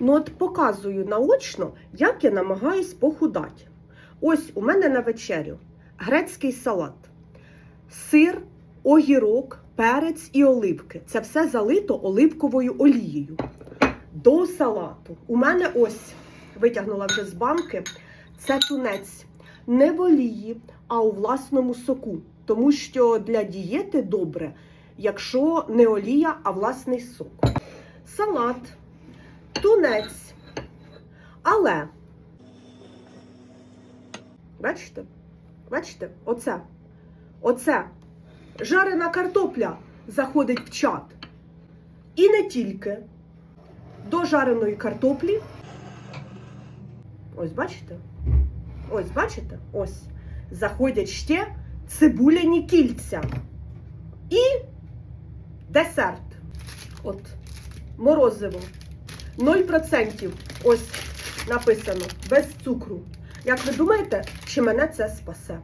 Ну, от показую наочно, як я намагаюсь похудати. Ось у мене на вечерю грецький салат, сир, огірок, перець і оливки. Це все залито оливковою олією. До салату. У мене ось витягнула вже з банки. Це тунець не в олії, а у власному соку. Тому що для дієти добре, якщо не олія, а власний сок. Салат, тунець. Але, бачите? Бачите? Оце. Оце. Жарена картопля заходить в чат. І не тільки. До жареної картоплі. Ось бачите? Ось, бачите? Ось. Заходять ще цибуляні кільця. І десерт. От. Морозиво. 0%. Ось написано. Без цукру. Як ви думаєте, чи мене це спасе?